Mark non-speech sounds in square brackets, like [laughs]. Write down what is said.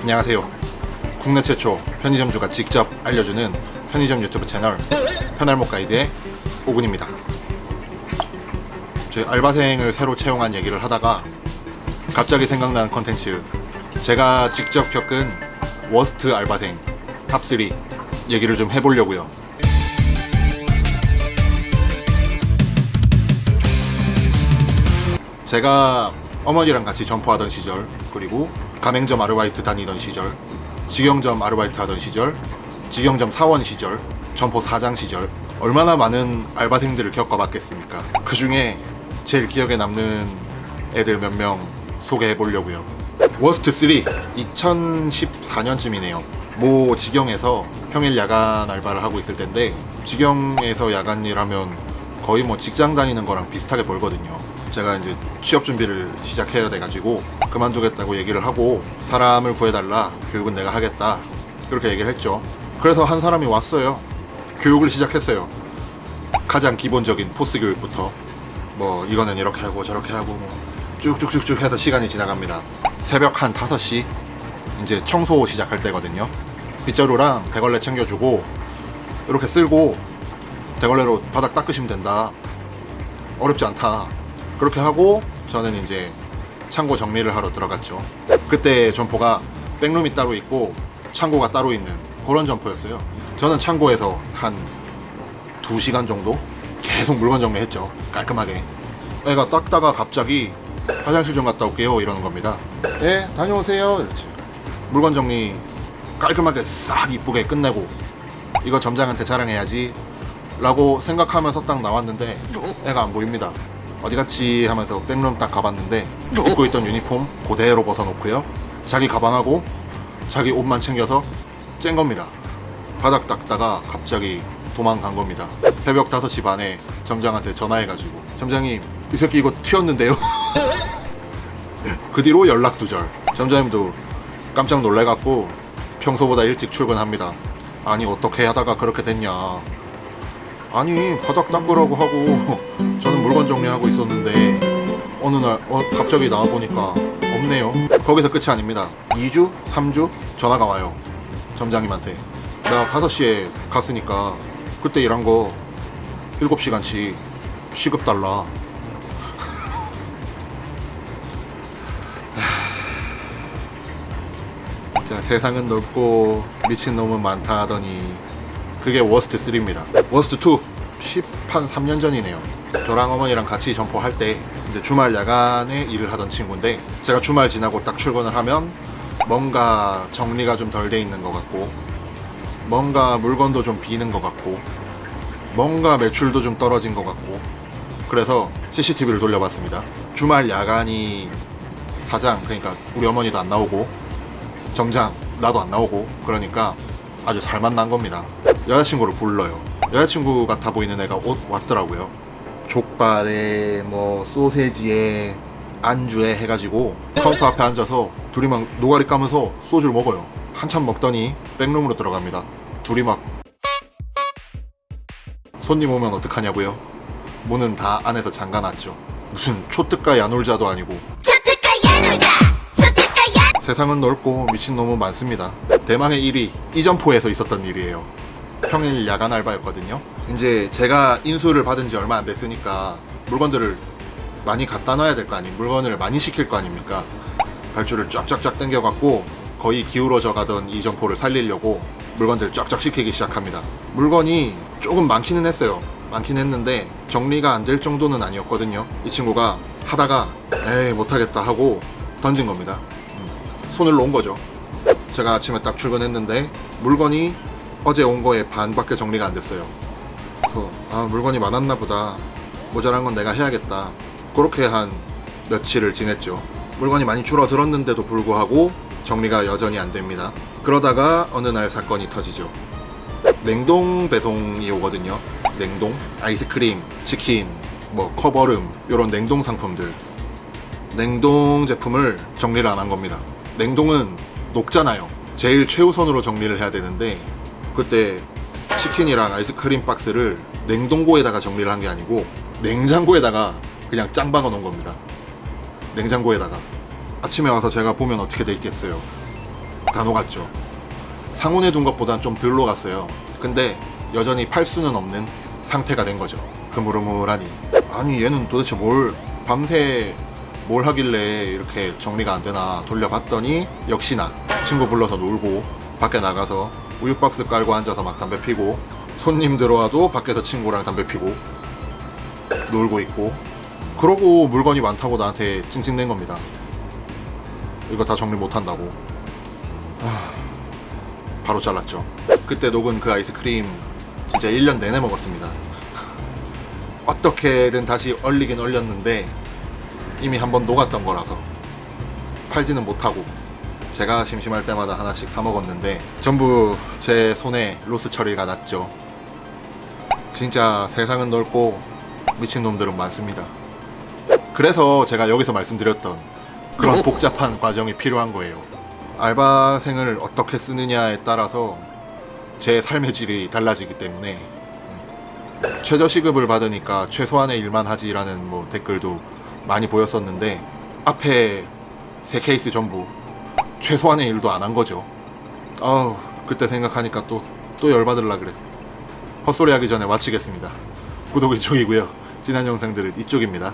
안녕하세요. 국내 최초 편의점주가 직접 알려주는 편의점 유튜브 채널 편할목 가이드의 오군입니다. 저희 알바생을 새로 채용한 얘기를 하다가 갑자기 생각나는 컨텐츠 제가 직접 겪은 워스트 알바생 탑3 얘기를 좀 해보려고요. 제가 어머니랑 같이 점포하던 시절 그리고 가맹점 아르바이트 다니던 시절 직영점 아르바이트 하던 시절 직영점 사원 시절 점포 사장 시절 얼마나 많은 알바생들을 겪어봤겠습니까? 그 중에 제일 기억에 남는 애들 몇 명 소개해 보려고요. 워스트 3 2014년쯤이네요. 모 직영에서 평일 야간 알바를 하고 있을 텐데 직영에서 야간 일하면 거의 뭐 직장 다니는 거랑 비슷하게 벌거든요. 제가 이제 취업 준비를 시작해야 돼가지고 그만두겠다고 얘기를 하고 사람을 구해달라 교육은 내가 하겠다 그렇게 얘기를 했죠. 그래서 한 사람이 왔어요. 교육을 시작했어요. 가장 기본적인 포스 교육부터 뭐 이거는 이렇게 하고 저렇게 하고 뭐 쭉쭉쭉쭉 해서 시간이 지나갑니다. 새벽 한 5시 이제 청소 시작할 때거든요. 빗자루랑 대걸레 챙겨주고 이렇게 쓸고 대걸레로 바닥 닦으시면 된다. 어렵지 않다. 그렇게 하고 저는 이제 창고 정리를 하러 들어갔죠. 그때 점포가 백룸이 따로 있고 창고가 따로 있는 그런 점포였어요. 저는 창고에서 한 2시간 정도 계속 물건 정리했죠. 깔끔하게. 애가 닦다가 갑자기 화장실 좀 갔다 올게요 이러는 겁니다. 예, 다녀오세요. 이렇지. 물건 정리 깔끔하게 싹 이쁘게 끝내고 이거 점장한테 자랑해야지 라고 생각하면서 딱 나왔는데 애가 안 보입니다 어디 갔지 하면서 백룸 딱 가봤는데 입고 있던 유니폼 그대로 벗어놓고요. 자기 가방하고 자기 옷만 챙겨서 쨍 겁니다. 바닥 닦다가 갑자기 도망간 겁니다. 새벽 5시 반에 점장한테 전화해가지고 점장님 이 새끼 이거 튀었는데요? [laughs] 그 뒤로 연락 두절. 점장님도 깜짝 놀래갖고 평소보다 일찍 출근합니다. 아니 어떻게 하다가 그렇게 됐냐 아니 바닥 닦으라고 하고 [laughs] 저는 물건 정리하고 있었는데 어느 날 어, 갑자기 나와보니까 없네요 거기서 끝이 아닙니다 2주? 3주? 전화가 와요 점장님한테 나 5시에 갔으니까 그때 일한 거 7시간치 시급 달라 [laughs] 진짜 세상은 넓고 미친놈은 많다 하더니 그게 워스트 3입니다. 워스트 2 10한 3년 전이네요. 저랑 어머니랑 같이 점포할 때 이제 주말 야간에 일을 하던 친구인데 제가 주말 지나고 딱 출근을 하면 뭔가 정리가 좀 덜 돼 있는 것 같고 뭔가 물건도 좀 비는 것 같고 뭔가 매출도 좀 떨어진 것 같고 그래서 CCTV를 돌려봤습니다. 주말 야간이 사장 그러니까 우리 어머니도 안 나오고 점장 나도 안 나오고 그러니까 아주 잘 만난 겁니다. 여자친구를 불러요. 여자친구 같아 보이는 애가 옷 왔더라고요. 족발에 뭐 소세지에 안주에 해가지고 카운터 앞에 앉아서 둘이 막 노가리 까면서 소주를 먹어요. 한참 먹더니 백룸으로 들어갑니다. 둘이 막 손님 오면 어떡하냐고요? 문은 다 안에서 잠가놨죠. 무슨 초특가 야놀자도 아니고 초특가야 놀자 초특가야 세상은 넓고 미친놈은 많습니다. 대망의 일이 이점포에서 있었던 일이에요. 평일 야간 알바였거든요. 이제 제가 인수를 받은 지 얼마 안 됐으니까 물건들을 많이 갖다 놔야 될 거 아니, 물건을 많이 시킬 거 아닙니까? 발줄을 쫙쫙쫙 당겨갖고 거의 기울어져 가던 이 점포를 살리려고 물건들을 쫙쫙 시키기 시작합니다. 물건이 조금 많기는 했어요. 많긴 했는데 정리가 안 될 정도는 아니었거든요. 이 친구가 하다가 에이 못하겠다 하고 던진 겁니다. 손을 놓은 거죠. 제가 아침에 딱 출근했는데 물건이 어제 온 거에 반밖에 정리가 안 됐어요. 그래서 아 물건이 많았나 보다. 모자란 건 내가 해야겠다. 그렇게 한 며칠을 지냈죠. 물건이 많이 줄어들었는데도 불구하고 정리가 여전히 안 됩니다. 그러다가 어느 날 사건이 터지죠. 냉동 배송이 오거든요. 냉동, 아이스크림, 치킨, 뭐 커버름 이런 냉동 상품들. 냉동 제품을 정리를 안 한 겁니다. 냉동은 녹잖아요. 제일 최우선으로 정리를 해야 되는데 그때 치킨이랑 아이스크림 박스를 냉동고에다가 정리를 한 게 아니고 냉장고에다가 그냥 짱 박아 놓은 겁니다. 냉장고에다가 아침에 와서 제가 보면 어떻게 돼 있겠어요. 다 녹았죠. 상온에 둔 것보단 좀 덜 녹았어요. 근데 여전히 팔 수는 없는 상태가 된 거죠. 그물으물하니. 아니 얘는 도대체 뭘 밤새 뭘 하길래 이렇게 정리가 안 되나 돌려봤더니 역시나 친구 불러서 놀고 밖에 나가서 우유 박스 깔고 앉아서 막 담배 피고 손님 들어와도 밖에서 친구랑 담배 피고 놀고 있고 그러고 물건이 많다고 나한테 찡찡댄 겁니다. 이거 다 정리 못 한다고. 바로 잘랐죠. 그때 녹은 그 아이스크림 진짜 1년 내내 먹었습니다. 어떻게든 다시 얼리긴 얼렸는데 이미 한번 녹았던 거라서 팔지는 못하고 제가 심심할 때마다 하나씩 사 먹었는데 전부 제 손에 로스 처리가 났죠. 진짜 세상은 넓고 미친 놈들은 많습니다. 그래서 제가 여기서 말씀드렸던 그런 복잡한 과정이 필요한 거예요. 알바생을 어떻게 쓰느냐에 따라서 제 삶의 질이 달라지기 때문에 음, 최저 시급을 받으니까 최소한의 일만 하지라는 뭐 댓글도 많이 보였었는데 앞에 세 케이스 전부 최소한의 일도 안 한 거죠. 아우 그때 생각하니까 또 또 열받을라 그래. 헛소리 하기 전에 마치겠습니다. 구독 이쪽이고요. 지난 영상들은 이쪽입니다.